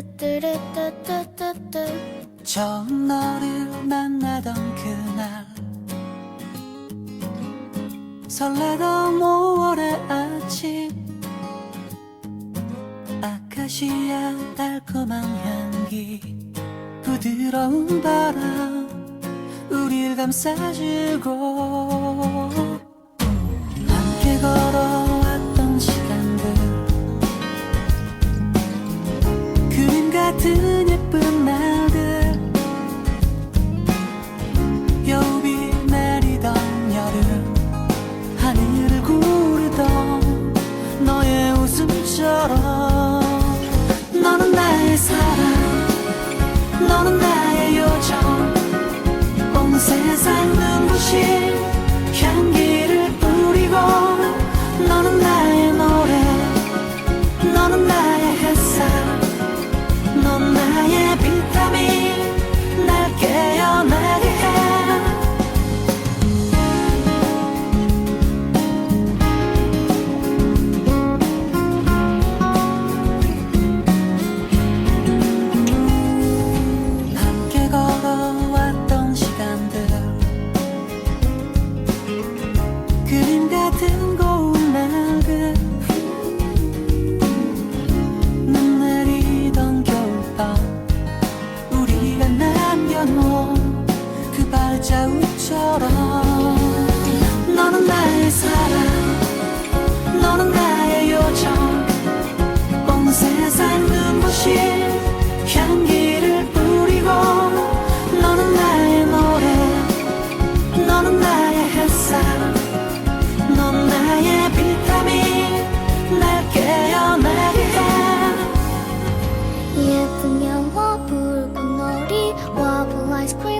뚜뚜루뚜뚜뚜뚜. 처음 너를 만나던 그날. 설레던 5월의 아침. 아카시아 달콤한 향기. 부드러운 바람 우릴 감싸주고. 思念。 발자국처럼 너는 나의 사랑 너는 나의 요정. 온 세상 눈부신 향기를 뿌리고 너는 나의 노래 너는 나의 햇살 넌 나의 비타민 날 깨어나게 해. 예쁜 영화 붉은 놀이 와부 아이스크림.